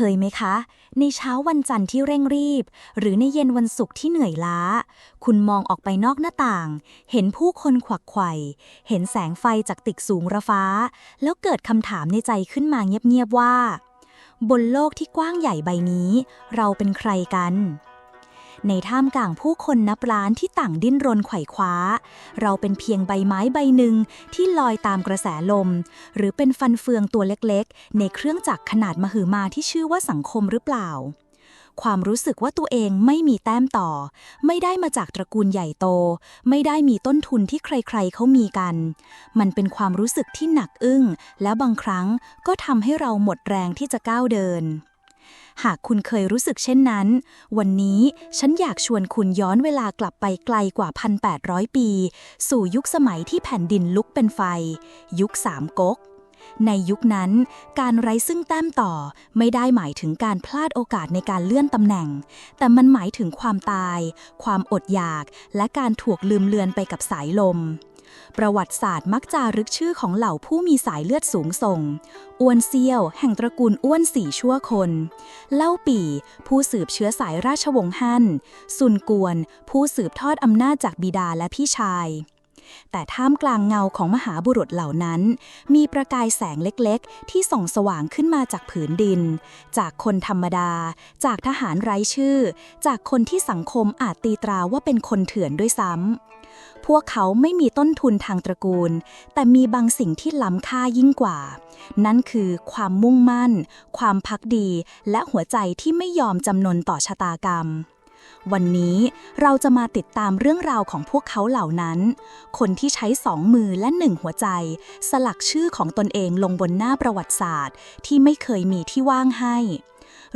เคยไหมคะ ในเช้าวันจันทร์ที่เร่งรีบ หรือในเย็นวันศุกร์ที่เหนื่อยล้า คุณมองออกไปนอกหน้าต่าง เห็นผู้คนขวักไขว่เห็นแสงไฟจากตึกสูงระฟ้า แล้วเกิดคำถามในใจขึ้นมาเงียบๆว่า บนโลกที่กว้างใหญ่ใบนี้ เราเป็นใครกัน ในท่ามกลางผู้คนนับล้านที่ต่างดิ้นรนไขว่คว้า เราเป็นเพียงใบไม้ใบหนึ่งที่ลอยตามกระแสลม หรือเป็นฟันเฟืองตัวเล็กๆ ในเครื่องจักรขนาดมหึมาที่ชื่อว่าสังคมหรือเปล่า ความรู้สึกว่าตัวเองไม่มีแต้มต่อ ไม่ได้มาจากตระกูลใหญ่โต ไม่ได้มีต้นทุนที่ใครๆเขามีกัน มันเป็นความรู้สึกที่หนักอึ้ง และบางครั้งก็ทำให้เราหมดแรงที่จะก้าวเดิน หากคุณเคยรู้สึกเช่นนั้น วันนี้ฉันอยากชวนคุณย้อนเวลากลับไปไกลกว่า 1,800 ปี สู่ยุคสมัยที่แผ่นดินลุกเป็นไฟ ยุคสามก๊กในยุคนั้น การไร้ซึ่งแต้มต่อไม่ได้หมายถึงการพลาดโอกาสในการเลื่อนตำแหน่ง แต่มันหมายถึงความตาย ความอดอยาก และการถูกลืมเลือนไปกับสายลม ประวัติศาสตร์มักจารึกชื่อของเหล่าผู้มีสายเลือดสูงส่ง อ้วนเซียว แห่งตระกูลอ้วนสี่ชั่วคน เล่าปี่ ผู้สืบเชื้อสายราชวงศ์ฮั่น ซุนกวน ผู้สืบทอดอำนาจจากบิดาและพี่ชาย แต่ท่ามกลางเงาของมหาบุรุษเหล่านั้น มีประกายแสงเล็กๆ ที่ส่องสว่างขึ้นมาจากผืนดิน จากคนธรรมดา จากทหารไร้ชื่อ จากคนที่สังคมอาจตีตราว่าเป็นคนเถื่อนด้วยซ้ำ พวกเขาไม่มีต้นทุนทางตระกูล แต่มีบางสิ่งที่ล้ำค่ายิ่งกว่า นั่นคือความมุ่งมั่น ความพักดี และหัวใจที่ไม่ยอมจำนนต่อชะตากรรมวันนี้เราจะมาติดตามเรื่องราวของพวกเขาเหล่านั้น คนที่ใช้สองมือและหนึ่งหัวใจ สลักชื่อของตนเองลงบนหน้าประวัติศาสตร์ ที่ไม่เคยมีที่ว่างให้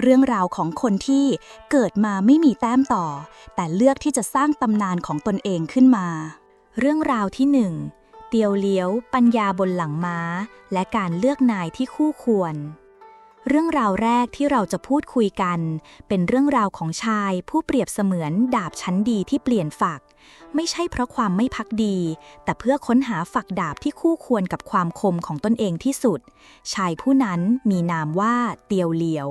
เรื่องราวของคนที่เกิดมาไม่มีแต้มต่อ แต่เลือกที่จะสร้างตำนานของตนเองขึ้นมา เรื่องราวที่หนึ่งเตียวเลี้ยว ปัญญาบนหลังม้า และการเลือกนายที่คู่ควร เรื่องราวแรกที่เราจะพูดคุยกัน เป็นเรื่องราวของชายผู้เปรียบเสมือนดาบชั้นดีที่เปลี่ยนฝัก ไม่ใช่เพราะความไม่พักดี แต่เพื่อค้นหาฝักดาบที่คู่ควรกับความคมของตนเองที่สุด ชายผู้นั้นมีนามว่าเตียวเหลียว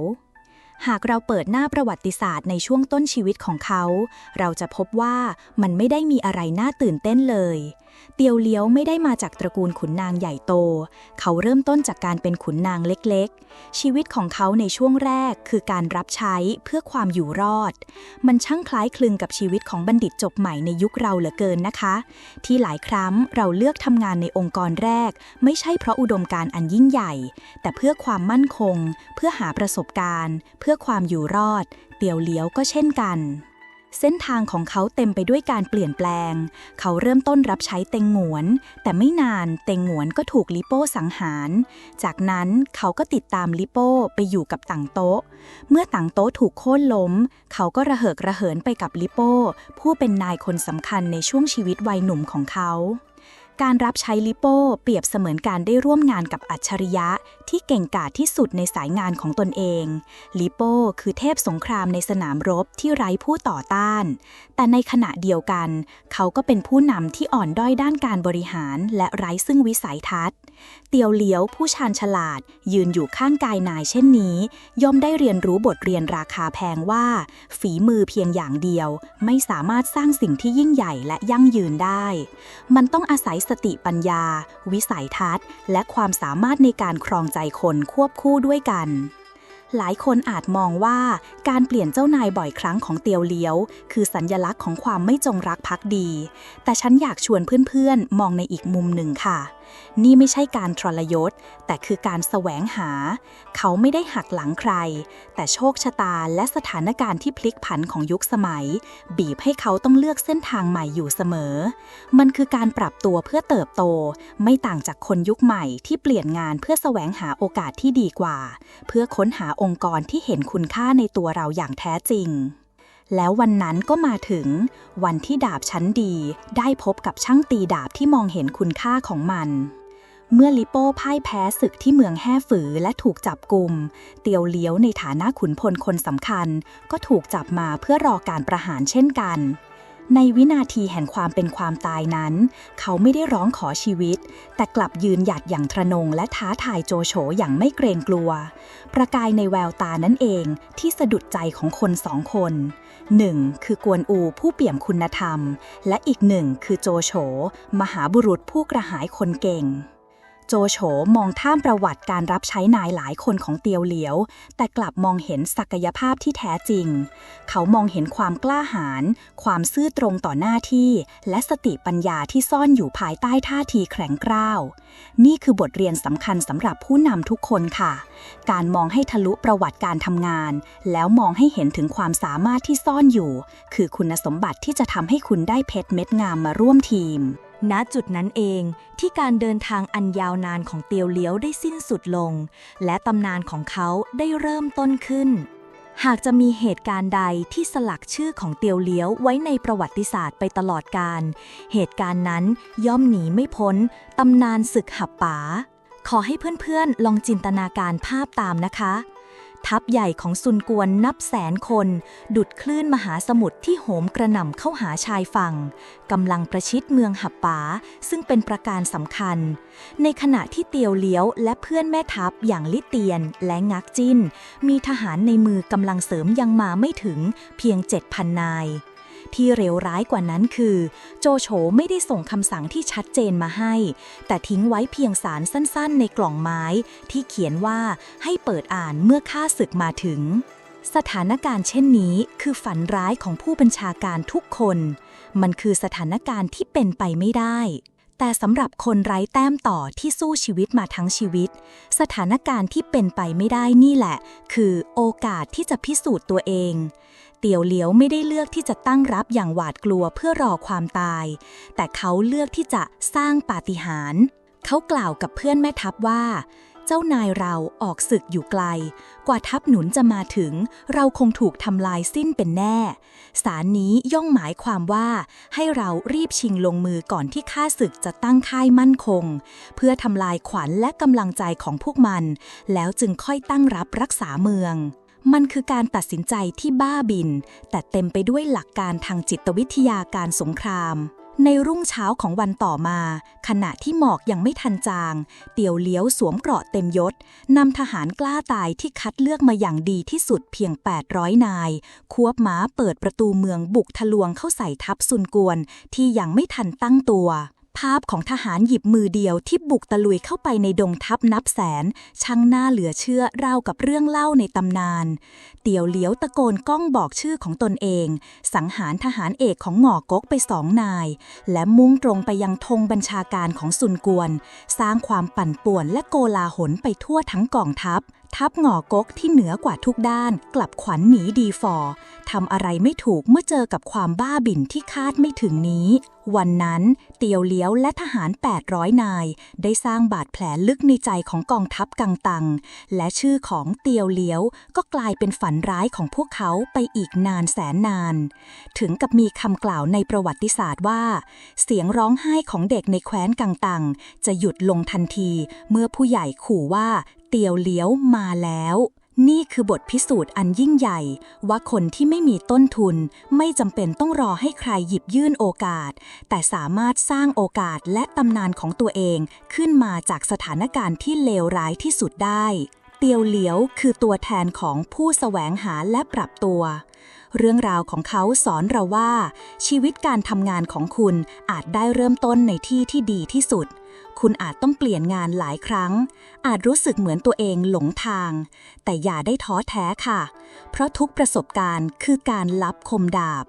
หากเราเปิดหน้าประวัติศาสตร์ในช่วงต้นชีวิตของเขา เราจะพบว่ามันไม่ได้มีอะไรน่าตื่นเต้นเลย เตียวเลี้ยวไม่ได้มาจากตระกูลขุนนางใหญ่โต เขาเริ่มต้นจากการเป็นขุนนางเล็กๆ ชีวิตของเขาในช่วงแรกคือการรับใช้เพื่อความอยู่รอด มันช่างคล้ายคลึงกับชีวิตของบัณฑิตจบใหม่ในยุคเราเหลือเกินนะคะ ที่หลายครั้งเราเลือกทำงานในองค์กรแรก ไม่ใช่เพราะอุดมการณ์อันยิ่งใหญ่ แต่เพื่อความมั่นคง เพื่อหาประสบการณ์ เพื่อื่อความอยู่รอด เตียวเลี้ยวก็เช่นกัน เส้นทางของเขาเต็มไปด้วยการเปลี่ยนแปลง เขาเริ่มต้นรับใช้เต็งหงวน แต่ไม่นานเต็งหงวนก็ถูกลิโป้สังหาร จากนั้นเขาก็ติดตามลิโป้ไปอยู่กับต่างโต๊ะ เมื่อต่างโต๊ะถูกโค่นล้ม เขาก็ระเหิกระเหินไปกับลิโป้ผู้เป็นนายคนสำคัญในช่วงชีวิตวัยหนุ่มของเขา การรับใช้ลิโป้เปรียบเสมือนการได้ร่วมงานกับอัจฉริยะ ที่เก่งกาจที่สุดในสายงานของตนเอง ลิโป้คือเทพสงครามในสนามรบที่ไร้ผู้ต่อต้าน แต่ในขณะเดียวกัน เขาก็เป็นผู้นำที่อ่อนด้อยด้านการบริหารและไร้ซึ่งวิสัยทัศน์ เตียวเหลียวผู้ชาญฉลาด ยืนอยู่ข้างกายนายเช่นนี้ ย่อมได้เรียนรู้บทเรียนราคาแพงว่า ฝีมือเพียงอย่างเดียว ไม่สามารถสร้างสิ่งที่ยิ่งใหญ่และยั่งยืนได้ มันต้องอาศัยสติปัญญา วิสัยทัศน์ และความสามารถในการครองใจคนควบคู่ด้วยกัน หลายคนอาจมองว่าการเปลี่ยนเจ้านายบ่อยครั้งของเตียวเลี้ยว คือสัญญลักษณ์ของความไม่จงรักภักดี แต่ฉันอยากชวนเพื่อนๆ มองในอีกมุมหนึ่งค่ะ นี่ไม่ใช่การทรยศ แต่คือการแสวงหา เขาไม่ได้หักหลังใคร แต่โชคชะตาและสถานการณ์ที่พลิกผันของยุคสมัย บีบให้เขาต้องเลือกเส้นทางใหม่อยู่เสมอ มันคือการปรับตัวเพื่อเติบโต ไม่ต่างจากคนยุคใหม่ที่เปลี่ยนงานเพื่อแสวงหาโอกาสที่ดีกว่า เพื่อค้นหาองค์กรที่เห็นคุณค่าในตัวเราอย่างแท้จริง แล้ววันนั้นก็มาถึง วันที่ดาบชั้นดีได้พบกับช่างตีดาบที่มองเห็นคุณค่าของมัน เมื่อลิโป้พ่ายแพ้ศึกที่เมืองแห่ฝือและถูกจับกลุ่ม เตียวเลี้ยวในฐานะขุนพลคนสำคัญ ก็ถูกจับมาเพื่อรอการประหารเช่นกันในวินาทีแห่งความเป็นความตายนั้น เขาไม่ได้ร้องขอชีวิต แต่กลับยืนหยัดอย่างทระนงและท้าทายโจโฉอย่างไม่เกรงกลัว ประกายในแววตานั่นเองที่สะดุดใจของคนสองคน หนึ่งคือกวนอูผู้เปี่ยมคุณธรรม และอีกหนึ่งคือโจโฉมหาบุรุษผู้กระหายคนเก่ง โจโฉมองท่ามประวัติการรับใช้นายหลายคนของเตียวเหลียว แต่กลับมองเห็นศักยภาพที่แท้จริง เขามองเห็นความกล้าหาญความซื่อตรงต่อหน้าที่ และสติปัญญาที่ซ่อนอยู่ภายใต้ท่าทีแข็งกร้าว นี่คือบทเรียนสำคัญสำหรับผู้นำทุกคนค่ะ การมองให้ทะลุประวัติการทำงาน แล้วมองให้เห็นถึงความสามารถที่ซ่อนอยู่ คือคุณสมบัติที่จะทำให้คุณได้เพชรเม็ดงามมาร่วมทีม ณจุดนั้นเองที่การเดินทางอันยาวนานของเตียวเลี้ยวได้สิ้นสุดลง และตำนานของเขาได้เริ่มต้นขึ้น หากจะมีเหตุการณ์ใดที่สลักชื่อของเตียวเลี้ยวไว้ในประวัติศาสตร์ไปตลอดการ เหตุการณ์นั้นย่อมหนีไม่พ้นตำนานศึกหับป๋าขอให้เพื่อนๆลองจินตนาการภาพตามนะคะ ทัพใหญ่ของซุนกวนนับแสนคน ดุดคลื่นมหาสมุทรที่โหมกระหน่ำเข้าหาชายฝั่งกำลังประชิดเมืองหับป๋าซึ่งเป็นประการสำคัญ ในขณะที่เตียวเลี้ยวและเพื่อนแม่ทัพอย่างลิเตียนและงักจิ้น มีทหารในมือกำลังเสริมยังมาไม่ถึงเพียง 7,000 นาย ที่เลวร้ายกว่านั้นคือ โจโฉไม่ได้ส่งคำสั่งที่ชัดเจนมาให้ แต่ทิ้งไว้เพียงสารสั้นๆ ในกล่องไม้ ที่เขียนว่าให้เปิดอ่านเมื่อข้าศึกมาถึง สถานการณ์เช่นนี้คือฝันร้ายของผู้บัญชาการทุกคน มันคือสถานการณ์ที่เป็นไปไม่ได้แต่สำหรับคนไร้แต้มต่อที่สู้ชีวิตมาทั้งชีวิต สถานการณ์ที่เป็นไปไม่ได้นี่แหละ คือโอกาสที่จะพิสูจน์ตัวเอง เตียวเหลียวไม่ได้เลือกที่จะตั้งรับอย่างหวาดกลัวเพื่อรอความตาย แต่เขาเลือกที่จะสร้างปาฏิหาริย์เขากล่าวกับเพื่อนแม่ทัพว่า เจ้านายเราออกศึกอยู่ไกล กว่าทัพหนุนจะมาถึง เราคงถูกทำลายสิ้นเป็นแน่ สารนี้ย่อมหมายความว่า ให้เรารีบชิงลงมือก่อนที่ข้าศึกจะตั้งค่ายมั่นคง เพื่อทำลายขวัญและกำลังใจของพวกมัน แล้วจึงค่อยตั้งรับรักษาเมือง มันคือการตัดสินใจที่บ้าบิน แต่เต็มไปด้วยหลักการทางจิตวิทยาการสงคราม ในรุ่งเช้าของวันต่อมา ขณะที่หมอกยังไม่ทันจาง เตียวเลี้ยวสวมเกราะเต็มยศนำทหารกล้าตายที่คัดเลือกมาอย่างดีที่สุดเพียง 800 นาย ควบม้าเปิดประตูเมืองบุกทะลวงเข้าใส่ทัพซุนกวนที่ยังไม่ทันตั้งตัว ภาพของทหารหยิบมือเดียวที่บุกตะลุยเข้าไปในดงทัพนับแสน ช่างน่าเหลือเชื่อราวกับเรื่องเล่าในตำนาน เตียวเหลียวตะโกนก้องบอกชื่อของตนเอง สังหารทหารเอกของหงอกกไปสองนาย และมุ่งตรงไปยังธงบัญชาการของซุนกวน สร้างความปั่นป่วนและโกลาหลไปทั่วทั้งกองทัพ ทัพหงอกกที่เหนือกว่าทุกด้าน กลับขวัญหนีดีฟอร์ทำอะไรไม่ถูกเมื่อเจอกับความบ้าบิ่นที่คาดไม่ถึงนี้ วันนั้นเตียวเลี้ยวและทหาร 800 นาย ได้สร้างบาดแผลลึกในใจของกองทัพกังตัง และชื่อของเตียวเลี้ยวก็กลายเป็นฝันร้ายของพวกเขาไปอีกนานแสนนาน ถึงกับมีคำกล่าวในประวัติศาสตร์ว่า เสียงร้องไห้ของเด็กในแคว้นกังตัง จะหยุดลงทันที เมื่อผู้ใหญ่ขู่ว่า เตียวเลี้ยวมาแล้ว นี่คือบทพิสูจน์อันยิ่งใหญ่ ว่าคนที่ไม่มีต้นทุน ไม่จำเป็นต้องรอให้ใครหยิบยื่นโอกาส แต่สามารถสร้างโอกาสและตำนานของตัวเองขึ้นมาจากสถานการณ์ที่เลวร้ายที่สุดได้ เตียวเหลียวคือตัวแทนของผู้แสวงหาและปรับตัวเรื่องราวของเขาสอนเราว่า ชีวิตการทำงานของคุณอาจได้เริ่มต้นในที่ที่ดีที่สุด คุณอาจต้องเปลี่ยนงานหลายครั้ง อาจรู้สึกเหมือนตัวเองหลงทาง แต่อย่าได้ท้อแท้ค่ะ เพราะทุกประสบการณ์คือการลับคมดาบ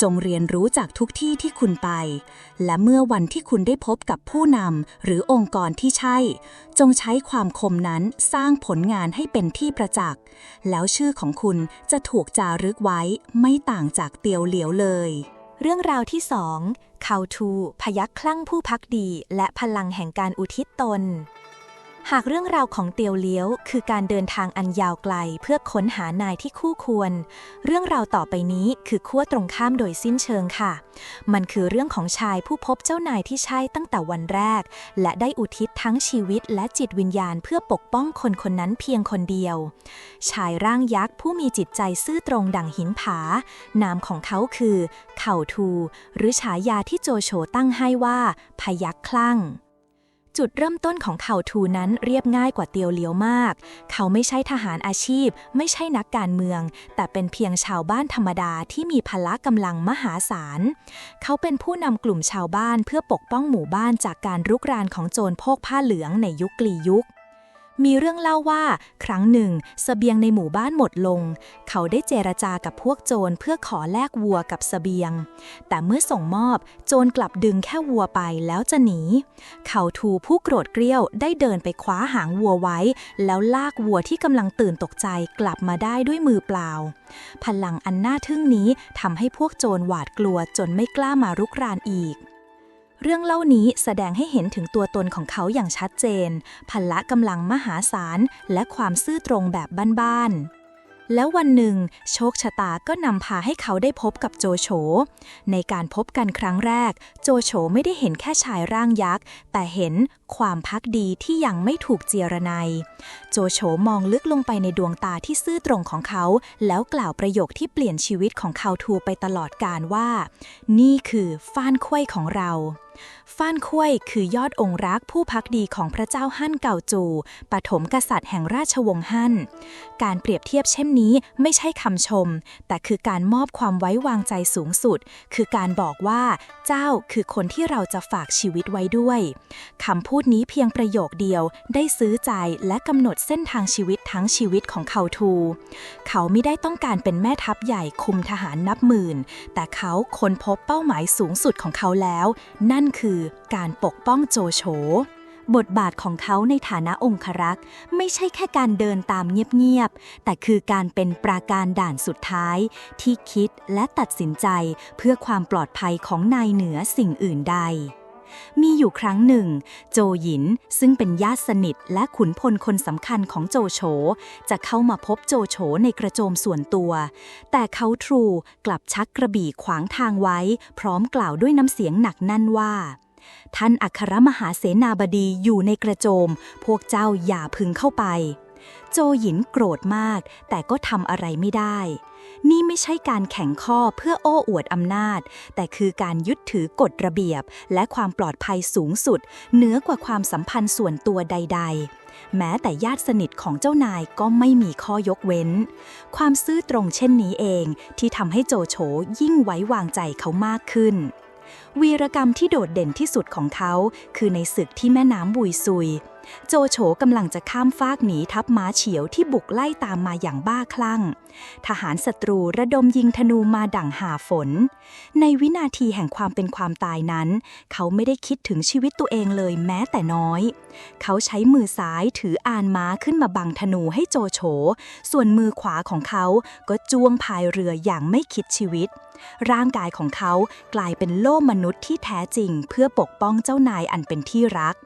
จงเรียนรู้จากทุกที่ที่คุณไป และเมื่อวันที่คุณได้พบกับผู้นำหรือองค์กรที่ใช่ จงใช้ความคมนั้นสร้างผลงานให้เป็นที่ประจักษ์ แล้วชื่อของคุณจะถูกจารึกไว้ไม่ต่างจากเตียวเหลียวเลย เรื่องราวที่สอง เขาทู พยักคลั่งผู้พักดี และพลังแห่งการอุทิศตน หากเรื่องราวของเตียวเลี้ยว คือการเดินทางอันยาวไกลเพื่อค้นหานายที่คู่ควร เรื่องราวต่อไปนี้คือขั้วตรงข้ามโดยสิ้นเชิงค่ะ มันคือเรื่องของชายผู้พบเจ้านายที่ใช่ตั้งแต่วันแรก และได้อุทิศทั้งชีวิตและจิตวิญญาณเพื่อปกป้องคนคนนั้นเพียงคนเดียว ชายร่างยักษ์ผู้มีจิตใจซื่อตรงดั่งหินผา นามของเขาคือ เข่าทู หรือฉายาที่โจโฉตั้งให้ว่าพยักคลั่ง จุดเริ่มต้นของเขาทูนั้นเรียบง่ายกว่าเตียวเลียวมาก เขาไม่ใช่ทหารอาชีพ ไม่ใช่นักการเมือง แต่เป็นเพียงชาวบ้านธรรมดาที่มีพละกำลังมหาศาล เขาเป็นผู้นำกลุ่มชาวบ้านเพื่อปกป้องหมู่บ้านจากการรุกรานของโจรโพกผ้าเหลืองในยุคกลียุค มีเรื่องเล่าว่า ครั้งหนึ่งสเสบียงในหมู่บ้านหมดลง เขาได้เจรจากับพวกโจรเพื่อขอแลกวัวกับสเสบียง แต่เมื่อส่งมอบโจรกลับดึงแค่วัวไปแล้วจะหนี เขาทูผู้โกรธเกรี้ยวได้เดินไปคว้าหางวัวไว้ แล้วลากวัวที่กำลังตื่นตกใจกลับมาได้ด้วยมือเปล่า พลังอันน่าทึ่งนี้ทำให้พวกโจรหวาดกลัวจนไม่กล้ามารุกรานอีก เรื่องเล่านี้แสดงให้เห็นถึงตัวตนของเขาอย่างชัดเจนพละกำลังมหาศาล และความซื่อตรงแบบบ้านๆ แล้ววันหนึ่ง โชคชะตาก็นำพาให้เขาได้พบกับโจโฉ ในการพบกันครั้งแรก โจโฉไม่ได้เห็นแค่ชายร่างยักษ์ แต่เห็นความพักดีที่ยังไม่ถูกเจียรนัย โจโฉมองลึกลงไปในดวงตาที่ซื่อตรงของเขา แล้วกล่าวประโยคที่เปลี่ยนชีวิตของเขาทูไปตลอดกาลว่า นี่คือฟ้านค้วยของเราฟ้านค้วยคือยอดองค์รักผู้พักดีของพระเจ้าฮั่นเก่าจู ปฐมกษัตริย์แห่งราชวงศ์ฮั่น การเปรียบเทียบเช่นนี้ไม่ใช่คำชม แต่คือการมอบความไว้วางใจสูงสุด คือการบอกว่า เจ้าคือคนที่เราจะฝากชีวิตไว้ด้วย คำพูดนี้เพียงประโยคเดียวได้ซื้อใจและกำหนดเส้นทางชีวิตทั้งชีวิตของเขาทู เขาไม่ได้ต้องการเป็นแม่ทัพใหญ่คุมทหารนับหมื่น แต่เขาค้นพบเป้าหมายสูงสุดของเขาแล้ว นั่นคือการปกป้องโจโฉบทบาทของเขาในฐานะองครักษ์ ไม่ใช่แค่การเดินตามเงียบๆ แต่คือการเป็นปราการด่านสุดท้าย ที่คิดและตัดสินใจเพื่อความปลอดภัยของนายเหนือสิ่งอื่นใด มีอยู่ครั้งหนึ่ง โจหยินซึ่งเป็นญาติสนิทและขุนพลคนสำคัญของโจโฉจะเข้ามาพบโจโฉในกระโจมส่วนตัว แต่เขาทรูกลับชักกระบี่ขวางทางไว้ พร้อมกล่าวด้วยน้ำเสียงหนักแน่นว่า ท่านอัครมหาเสนาบดีอยู่ในกระโจม พวกเจ้าอย่าพึงเข้าไป โจหยินโกรธมาก แต่ก็ทำอะไรไม่ได้ นี่ไม่ใช่การแข่งข้อเพื่อโอ้อวดอำนาจ แต่คือการยึดถือกฎระเบียบ และความปลอดภัยสูงสุด เหนือกว่าความสัมพันธ์ส่วนตัวใด ๆ แม้แต่ญาติสนิทของเจ้านายก็ไม่มีข้อยกเว้น ความซื่อตรงเช่นนี้เองที่ทำให้โจโฉยิ่งไว้วางใจเขามากขึ้น วีรกรรมที่โดดเด่นที่สุดของเขา คือในศึกที่แม่น้ำบุยซุย โจโฉกำลังจะข้ามฟากหนีทัพม้าเฉียวที่บุกไล่ตามมาอย่างบ้าคลั่ง ทหารศัตรูระดมยิงธนูมาดั่งหาฝน ในวินาทีแห่งความเป็นความตายนั้น เขาไม่ได้คิดถึงชีวิตตัวเองเลยแม้แต่น้อย เขาใช้มือซ้ายถืออานม้าขึ้นมาบังธนูให้โจโฉ ส่วนมือขวาของเขาก็จ้วงพายเรืออย่างไม่คิดชีวิต ร่างกายของเขากลายเป็นโล่มนุษย์ที่แท้จริงเพื่อปกป้องเจ้านายอันเป็นที่รัก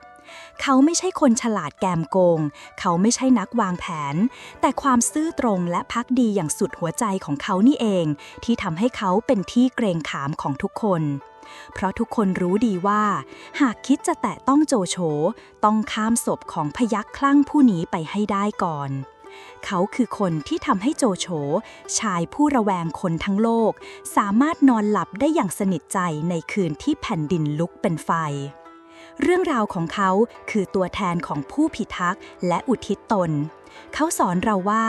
เขาไม่ใช่คนฉลาดแกมโกง เขาไม่ใช่นักวางแผน แต่ความซื่อตรงและพักดีอย่างสุดหัวใจของเขานี่เอง ที่ทำให้เขาเป็นที่เกรงขามของทุกคน เพราะทุกคนรู้ดีว่า หากคิดจะแตะต้องโจโฉต้องข้ามศพของพยักคลั่งผู้นี้ไปให้ได้ก่อนเขาคือคนที่ทำให้โจโฉชายผู้ระแวงคนทั้งโลก สามารถนอนหลับได้อย่างสนิทใจในคืนที่แผ่นดินลุกเป็นไฟ เรื่องราวของเขาคือตัวแทนของผู้พิทักษ์และอุทิศตน เขาสอนเราว่า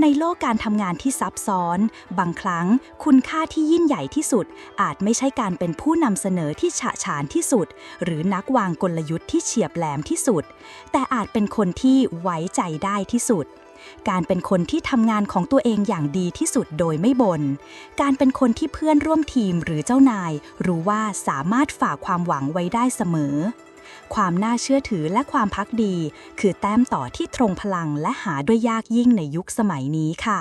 ในโลกการทำงานที่ซับซ้อน บางครั้งคุณค่าที่ยิ่งใหญ่ที่สุด อาจไม่ใช่การเป็นผู้นำเสนอที่ฉะฉานที่สุด หรือนักวางกลยุทธ์ที่เฉียบแหลมที่สุด แต่อาจเป็นคนที่ไว้ใจได้ที่สุดการเป็นคนที่ทำงานของตัวเองอย่างดีที่สุดโดยไม่บน่น การเป็นคนที่เพื่อนร่วมทีมหรือเจ้านาย รู้ว่าสามารถฝากความหวังไว้ได้เสมอ ความน่าเชื่อถือและความพักดี คือแต้มต่อที่ตรงพลังและหาด้วยยากยิ่งในยุคสมัยนี้ค่ะ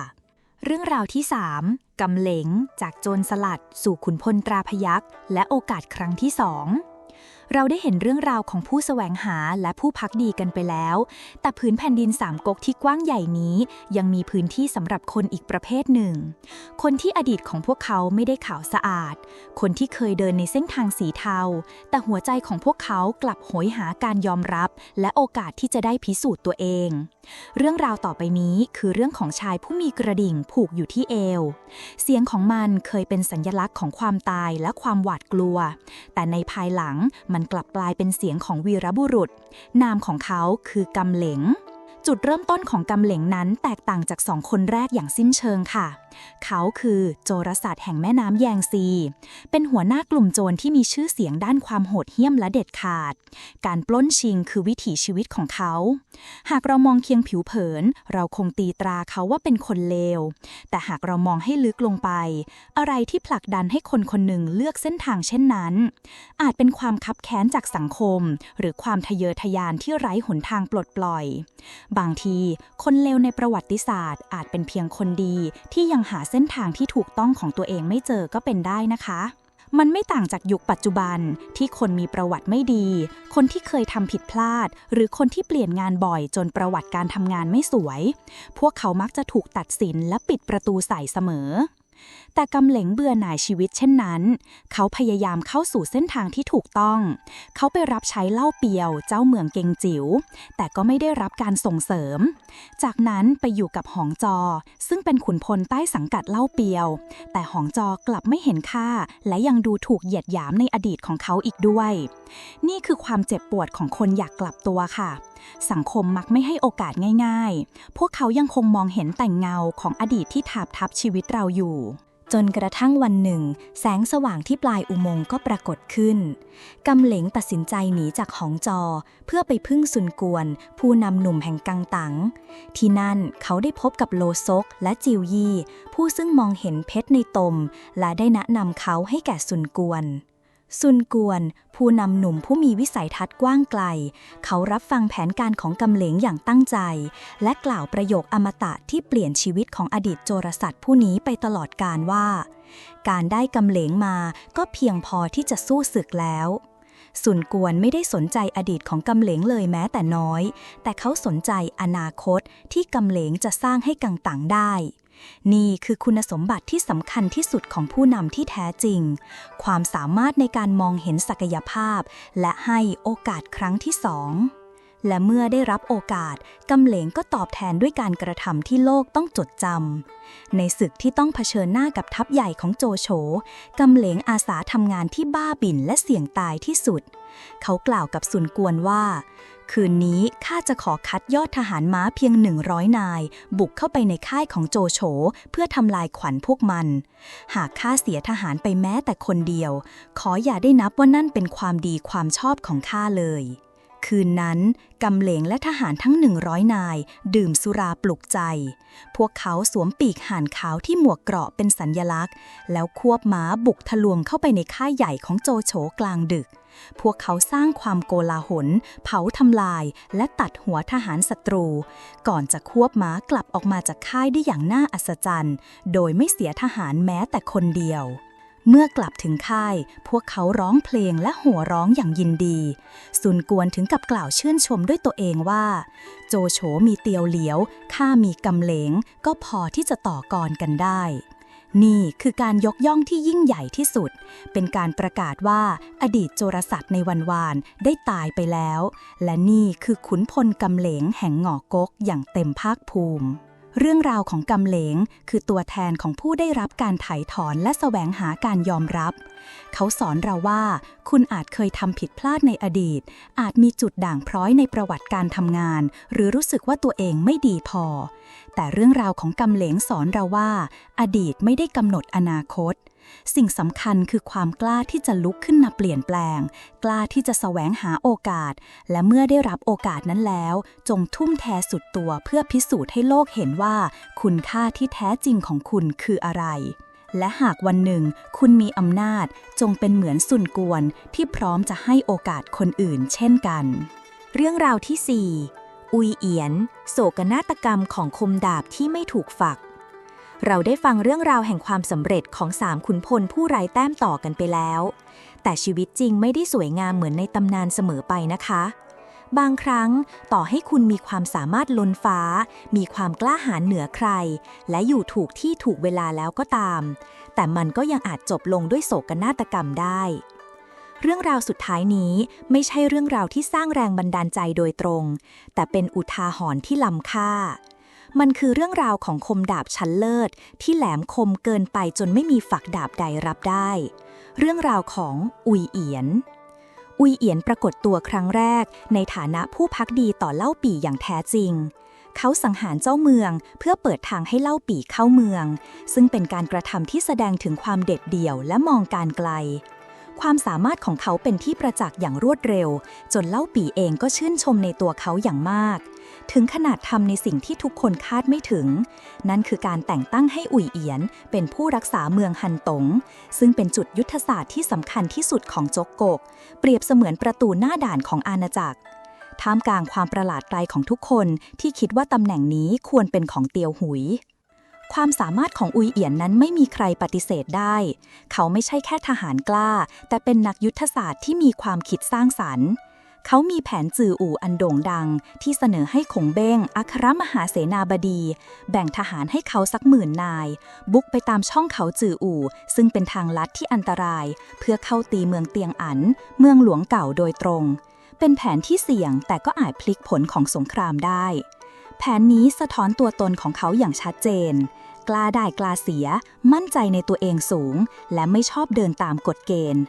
เรื่องราวที่ 3กำเหลงจากโจรสลัดสู่ขุนพลตราพยักและโอกาสครั้งที่สอง เราได้เห็นเรื่องราวของผู้แสวงหาและผู้พักดีกันไปแล้ว แต่พื้นแผ่นดินสามก๊กที่กว้างใหญ่นี้ ยังมีพื้นที่สำหรับคนอีกประเภทหนึ่ง คนที่อดีตของพวกเขาไม่ได้ขาวสะอาด คนที่เคยเดินในเส้นทางสีเทา แต่หัวใจของพวกเขากลับโหยหาการยอมรับ และโอกาสที่จะได้พิสูจน์ตัวเอง เรื่องราวต่อไปนี้คือเรื่องของชายผู้มีกระดิ่งผูกอยู่ที่เอว เสียงของมันเคยเป็นสัญลักษณ์ของความตายและความหวาดกลัว แต่ในภายหลังมันกลับกลายเป็นเสียงของวีรบุรุษ นามของเขาคือกำเหลง จุดเริ่มต้นของกำเหลงนั้นแตกต่างจากสองคนแรกอย่างสิ้นเชิงค่ะ เขาคือโจรสลัดแห่งแม่น้ำแยงซี เป็นหัวหน้ากลุ่มโจรที่มีชื่อเสียงด้านความโหดเหี้ยมและเด็ดขาด การปล้นชิงคือวิถีชีวิตของเขา หากเรามองเคียงผิวเผิน เราคงตีตราเขาว่าเป็นคนเลว แต่หากเรามองให้ลึกลงไป อะไรที่ผลักดันให้คนคนหนึ่งเลือกเส้นทางเช่นนั้น อาจเป็นความคับแค้นจากสังคม หรือความทะเยอทะยานที่ไร้หนทางปลดปล่อยบางทีคนเลวในประวัติศาสตร์ อาจเป็นเพียงคนดีที่ยังหาเส้นทางที่ถูกต้องของตัวเองไม่เจอก็เป็นได้นะคะมันไม่ต่างจากยุคปัจจุบันที่คนมีประวัติไม่ดี คนที่เคยทำผิดพลาด หรือคนที่เปลี่ยนงานบ่อยจนประวัติการทำงานไม่สวย พวกเขามักจะถูกตัดสินและปิดประตูใส่เสมอ แต่กำเหลงเบื่อหน่ายชีวิตเช่นนั้น เขาพยายามเข้าสู่เส้นทางที่ถูกต้อง เขาไปรับใช้เล่าเปียวเจ้าเมืองเกงจิ๋ว แต่ก็ไม่ได้รับการส่งเสริม จากนั้นไปอยู่กับหองจอ ซึ่งเป็นขุนพลใต้สังกัดเล่าเปียว แต่หองจอกลับไม่เห็นค่า และยังดูถูกเหยียดหยามในอดีตของเขาอีกด้วย นี่คือความเจ็บปวดของคนอยากกลับตัวค่ะ สังคมมักไม่ให้โอกาสง่าย ๆ พวกเขายังคงมองเห็นแต่งเงาของอดีตที่ถาบทับชีวิตเราอยู่ จนกระทั่งวันหนึ่ง แสงสว่างที่ปลายอุโมงค์ก็ปรากฏขึ้น กำเหลงตัดสินใจหนีจากหองจอ เพื่อไปพึ่งซุนกวน ผู้นำหนุ่มแห่งกังตัง ที่นั่นเขาได้พบกับโลซกและจิวยี่ ผู้ซึ่งมองเห็นเพชรในตม และได้แนะนำเขาให้แก่ซุนกวน ซุนกวน ผู้นำหนุ่มผู้มีวิสัยทัศน์กว้างไกล เขารับฟังแผนการของกำเหลงอย่างตั้งใจ และกล่าวประโยคอมตะที่เปลี่ยนชีวิตของอดีตโจรสลัดผู้นี้ไปตลอดกาลว่า การได้กำเหลงมาก็เพียงพอที่จะสู้ศึกแล้วสุนกวนไม่ได้สนใจอดีตของกำเหลงเลยแม้แต่น้อย แต่เขาสนใจอนาคตที่กำเหลงจะสร้างให้กังตังได้ นี่คือคุณสมบัติที่สำคัญที่สุดของผู้นำที่แท้จริง ความสามารถในการมองเห็นศักยภาพ และให้โอกาสครั้งที่สอง และเมื่อได้รับโอกาสกำเหลงก็ตอบแทนด้วยการกระทำที่โลกต้องจดจำ ในศึกที่ต้องเผชิญหน้ากับทัพใหญ่ของโจโฉกำเหลงอาสาทำงานที่บ้าบิ่นและเสี่ยงตายที่สุด เขากล่าวกับสุนกวนว่า คืนนี้ข้าจะขอคัดยอดทหารม้าเพียง 100 นาย บุกเข้าไปในค่ายของโจโฉเพื่อทำลายขวัญพวกมัน หากข้าเสียทหารไปแม้แต่คนเดียว ขออย่าได้นับว่านั่นเป็นความดีความชอบของข้าเลย คืนนั้นกำเหลงและทหารทั้ง 100 นาย ดื่มสุราปลุกใจ พวกเขาสวมปีกห่านขาวที่หมวกเกราะเป็นสัญญลักษณ์ แล้วควบม้าบุกทะลวงเข้าไปในค่ายใหญ่ของโจโฉกลางดึก พวกเขาสร้างความโกลาหล เผาทำลาย และตัดหัวทหารศัตรู ก่อนจะควบม้ากลับออกมาจากค่ายได้อย่างน่าอัศจรรย์ โดยไม่เสียทหารแม้แต่คนเดียว เมื่อกลับถึงค่าย พวกเขาร้องเพลงและหัวร้องอย่างยินดี ซุนกวนถึงกับกล่าวชื่นชมด้วยตัวเองว่า โจโฉมีเตียวเหลียว ข้ามีกำเหลง ก็พอที่จะต่อกรกันได้ นี่คือการยกย่องที่ยิ่งใหญ่ที่สุด เป็นการประกาศว่าอดีตโจรสลัดในวันวานได้ตายไปแล้ว และนี่คือขุนพลกำเหลงแห่งหงอกกอย่างเต็มภาคภูมิ เรื่องราวของกำเหลงคือตัวแทนของผู้ได้รับการไถ่ถอนและแสวงหาการยอมรับ เขาสอนเราว่า คุณอาจเคยทำผิดพลาดในอดีต อาจมีจุดด่างพร้อยในประวัติการทำงาน หรือรู้สึกว่าตัวเองไม่ดีพอ แต่เรื่องราวของกำเหลงสอนเราว่า อดีตไม่ได้กำหนดอนาคต สิ่งสำคัญคือความกล้าที่จะลุกขึ้นมาเปลี่ยนแปลง กล้าที่จะแสวงหาโอกาส และเมื่อได้รับโอกาสนั้นแล้ว จงทุ่มเทสุดตัวเพื่อพิสูจน์ให้โลกเห็นว่า คุณค่าที่แท้จริงของคุณคืออะไร และหากวันหนึ่ง คุณมีอำนาจ จงเป็นเหมือนสุนกวนที่พร้อมจะให้โอกาสคนอื่น เช่นกัน เรื่องราวที่ 4 อุยเอียน โศกนาฏกรรมของคมดาบที่ไม่ถูกฝัก เราได้ฟังเรื่องราวแห่งความสำเร็จของสามขุนพลผู้ไร้แต้มต่อกันไปแล้ว แต่ชีวิตจริงไม่ได้สวยงามเหมือนในตำนานเสมอไปนะคะ บางครั้งต่อให้คุณมีความสามารถล้นฟ้า มีความกล้าหาญเหนือใคร และอยู่ถูกที่ถูกเวลาแล้วก็ตาม แต่มันก็ยังอาจจบลงด้วยโศกนาฏกรรมได้ เรื่องราวสุดท้ายนี้ไม่ใช่เรื่องราวที่สร้างแรงบันดาลใจโดยตรง แต่เป็นอุทาหรณ์ที่ล้ำค่า มันคือเรื่องราวของคมดาบชั้นเลิศ ที่แหลมคมเกินไปจนไม่มีฝักดาบใดรับได้ เรื่องราวของอุยเอียน อุยเอียนปรากฏตัวครั้งแรก ในฐานะผู้พักดีต่อเล่าปี่อย่างแท้จริง เขาสังหารเจ้าเมืองเพื่อเปิดทางให้เล่าปี่เข้าเมือง ซึ่งเป็นการกระทำที่แสดงถึงความเด็ดเดี่ยวและมองการไกล ความสามารถของเขาเป็นที่ประจักษ์อย่างรวดเร็ว จนเล่าปีเองก็ชื่นชมในตัวเขาอย่างมาก ถึงขนาดทำในสิ่งที่ทุกคนคาดไม่ถึง นั่นคือการแต่งตั้งให้อุ่ยเอียน เป็นผู้รักษาเมืองฮันตง ซึ่งเป็นจุดยุทธศาสตร์ที่สำคัญที่สุดของจกกก เปรียบเสมือนประตูหน้าด่านของอาณาจักรท่ามกลางความประหลาดใจของทุกคนที่คิดว่าตำแหน่งนี้ควรเป็นของเตียวหุย ความสามารถของอุยเอียนนั้นไม่มีใครปฏิเสธได้ เขาไม่ใช่แค่ทหารกล้า แต่เป็นนักยุทธศาสตร์ที่มีความคิดสร้างสรรค์ เขามีแผนจืออู่อันโด่งดัง ที่เสนอให้ขงเบ้ง อัครมหาเสนาบดี แบ่งทหารให้เขาสักหมื่นนาย บุกไปตามช่องเขาจืออู่ ซึ่งเป็นทางลัดที่อันตราย เพื่อเข้าตีเมืองเตียงอัน เมืองหลวงเก่าโดยตรง เป็นแผนที่เสี่ยงแต่ก็อาจพลิกผลของสงครามได้ แผนนี้สะท้อนตัวตนของเขาอย่างชัดเจน กล้าได้กล้าเสีย มั่นใจในตัวเองสูง และไม่ชอบเดินตามกฎเกณฑ์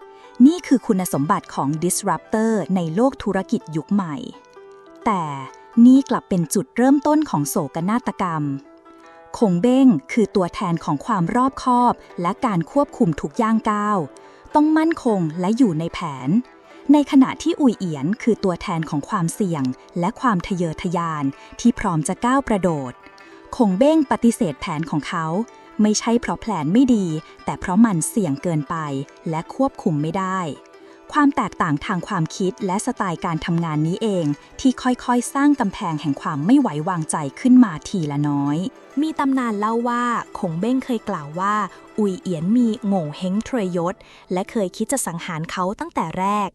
นี่คือคุณสมบัติของ disruptor ในโลกธุรกิจยุคใหม่ แต่นี่กลับเป็นจุดเริ่มต้นของโศกนาฏกรรม คงเบ้งคือตัวแทนของความรอบคอบ และการควบคุมทุกย่างก้าว ต้องมั่นคงและอยู่ในแผน ในขณะที่อุยเอียนคือตัวแทนของความเสี่ยง และความทะเยอทะยานที่พร้อมจะก้าวกระโดด คงเบ้งปฏิเสธแผนของเขา ไม่ใช่เพราะแผนไม่ดี แต่เพราะมันเสี่ยงเกินไป และควบคุมไม่ได้ ความแตกต่างทางความคิดและสไตล์การทำงานนี้เอง ที่ค่อยๆ สร้างกำแพงแห่งความไม่ไหววางใจขึ้นมาทีละน้อย มีตำนานเล่าว่าคงเบ้งเคยกล่าวว่า อุยเอียนมีโง่เฮงเทรยศ และเคยคิดจะสังหารเขาตั้งแต่แรก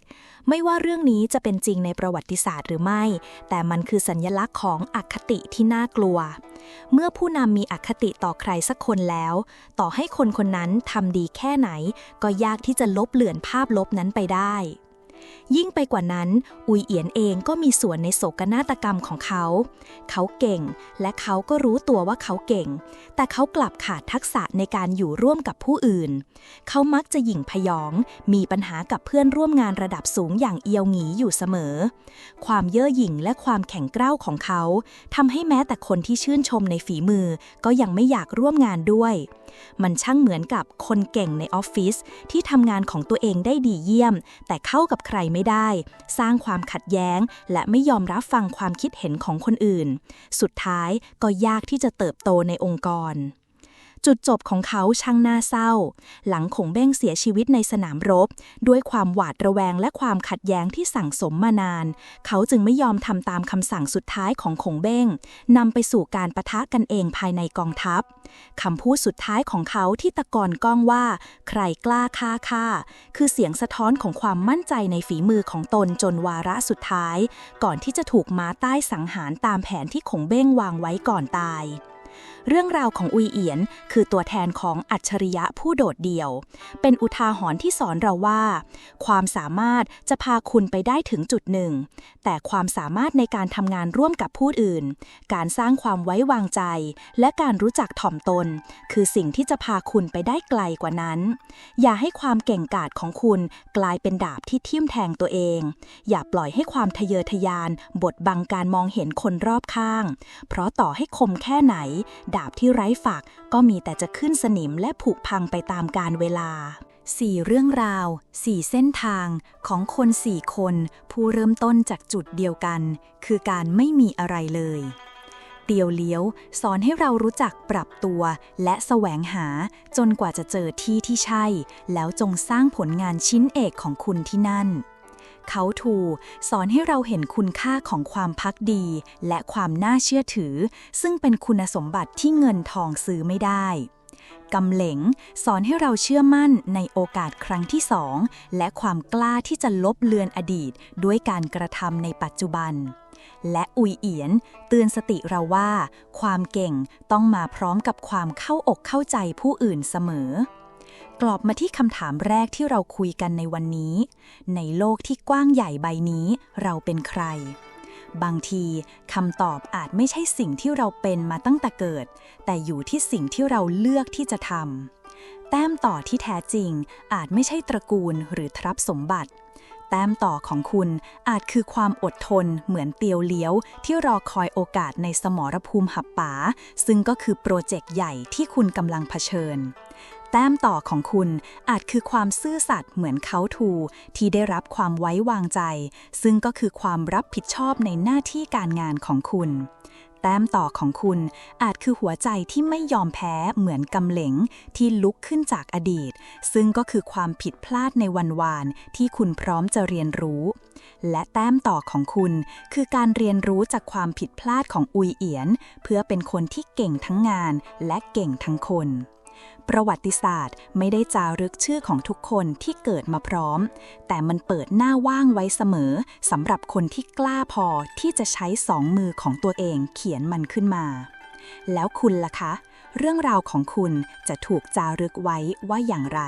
ไม่ว่าเรื่องนี้จะเป็นจริงในประวัติศาสตร์หรือไม่ แต่มันคือสัญญลักษณ์ของอคติที่น่ากลัว เมื่อผู้นำมีอคติต่อใครสักคนแล้ว ต่อให้คนคนนั้นทำดีแค่ไหน ก็ยากที่จะลบเลือนภาพลบนั้นไปได้ ยิ่งไปกว่านั้น อุยเอียนเองก็มีส่วนในโศกนาฏกรรมของเขา เขาเก่งและเขาก็รู้ตัวว่าเขาเก่ง แต่เขากลับขาดทักษะในการอยู่ร่วมกับผู้อื่น เขามักจะหยิ่งพยอง มีปัญหากับเพื่อนร่วมงานระดับสูงอย่างเอียวหงีอยู่เสมอ ความเย่อหยิ่งและความแข็งกร้าวของเขาทำให้แม้แต่คนที่ชื่นชมในฝีมือ ก็ยังไม่อยากร่วมงานด้วย มันช่างเหมือนกับคนเก่งในออฟฟิศที่ทำงานของตัวเองได้ดีเยี่ยม แต่เข้ากับใครไม่ได้ สร้างความขัดแย้ง และไม่ยอมรับฟังความคิดเห็นของคนอื่น สุดท้ายก็ยากที่จะเติบโตในองค์กร จุดจบของเขาช่างน่าเศร้า หลังขงเบ้งเสียชีวิตในสนามรบ ด้วยความหวาดระแวงและความขัดแย้งที่สั่งสมมานาน เขาจึงไม่ยอมทำตามคำสั่งสุดท้ายของขงเบ้งนำไปสู่การประทะกันเองภายในกองทัพคำพูดสุดท้ายของเขาที่ตะกอนก้องว่า ใครกล้าฆ่าฆ่าคือเสียงสะท้อนของความมั่นใจในฝีมือของตนจนวาระสุดท้าย ก่อนที่จะถูกม้าใต้สังหารตามแผนที่ขงเบ้งวางไว้ก่อนตาย เรื่องราวของอุยเอียนคือตัวแทนของอัจฉริยะผู้โดดเดี่ยว เป็นอุทาหรณ์ที่สอนเราว่า ความสามารถจะพาคุณไปได้ถึงจุดหนึ่ง แต่ความสามารถในการทำงานร่วมกับผู้อื่น การสร้างความไว้วางใจ และการรู้จักถ่อมตน คือสิ่งที่จะพาคุณไปได้ไกลกว่านั้น อย่าให้ความเก่งกาจของคุณกลายเป็นดาบที่ทิ่มแทงตัวเอง อย่าปล่อยให้ความทะเยอทะยาน บดบังการมองเห็นคนรอบข้าง เพราะต่อให้คมแค่ไหนดาบที่ไร้ฝักก็มีแต่จะขึ้นสนิมและผุพังไปตามกาลเวลาสี่เรื่องราวสี่เส้นทางของคนสี่คน ผู้เริ่มต้นจากจุดเดียวกัน คือการไม่มีอะไรเลย เตียวเลี้ยว สอนให้เรารู้จักปรับตัว และแสวงหาจนกว่าจะเจอที่ที่ใช่ แล้วจงสร้างผลงานชิ้นเอกของคุณที่นั่น เขาทูสอนให้เราเห็นคุณค่าของความพักดี และความน่าเชื่อถือ ซึ่งเป็นคุณสมบัติที่เงินทองซื้อไม่ได้กำเหลงสอนให้เราเชื่อมั่นในโอกาสครั้งที่สอง และความกล้าที่จะลบเลือนอดีต ด้วยการกระทำในปัจจุบัน และอุยเอียน เตือนสติเราว่า ความเก่งต้องมาพร้อมกับความเข้าอกเข้าใจผู้อื่นเสมอ กลับมาที่คำถามแรกที่เราคุยกันในวันนี้ ในโลกที่กว้างใหญ่ใบนี้เราเป็นใคร บางทีคำตอบอาจไม่ใช่สิ่งที่เราเป็นมาตั้งแต่เกิด แต่อยู่ที่สิ่งที่เราเลือกที่จะทำแต้มต่อที่แท้จริง อาจไม่ใช่ตระกูลหรือทรัพย์สมบัติ แต้มต่อของคุณอาจคือความอดทนเหมือนเตียวเลี้ยว ที่รอคอยโอกาสในสมรภูมิหับป๋าซึ่งก็คือโปรเจกต์ใหญ่ที่คุณกำลังเผชิญ แต้มต่อของคุณอาจคือความซื่อสัตย์เหมือนเขาทู ที่ได้รับความไว้วางใจ ซึ่งก็คือความรับผิดชอบในหน้าที่การงานของคุณ แต้มต่อของคุณอาจคือหัวใจที่ไม่ยอมแพ้เหมือนกำเหลงที่ลุกขึ้นจากอดีต ซึ่งก็คือความผิดพลาดในวันวานที่คุณพร้อมจะเรียนรู้ และแต้มต่อของคุณ คือการเรียนรู้จากความผิดพลาดของอุยเอียน เพื่อเป็นคนที่เก่งทั้งงานและเก่งทั้งคน ประวัติศาสตร์ไม่ได้จารึกชื่อของทุกคนที่เกิดมาพร้อม แต่มันเปิดหน้าว่างไว้เสมอสำหรับคนที่กล้าพอที่จะใช้สองมือของตัวเองเขียนมันขึ้นมา แล้วคุณล่ะคะ เรื่องราวของคุณจะถูกจารึกไว้ว่าอย่างไร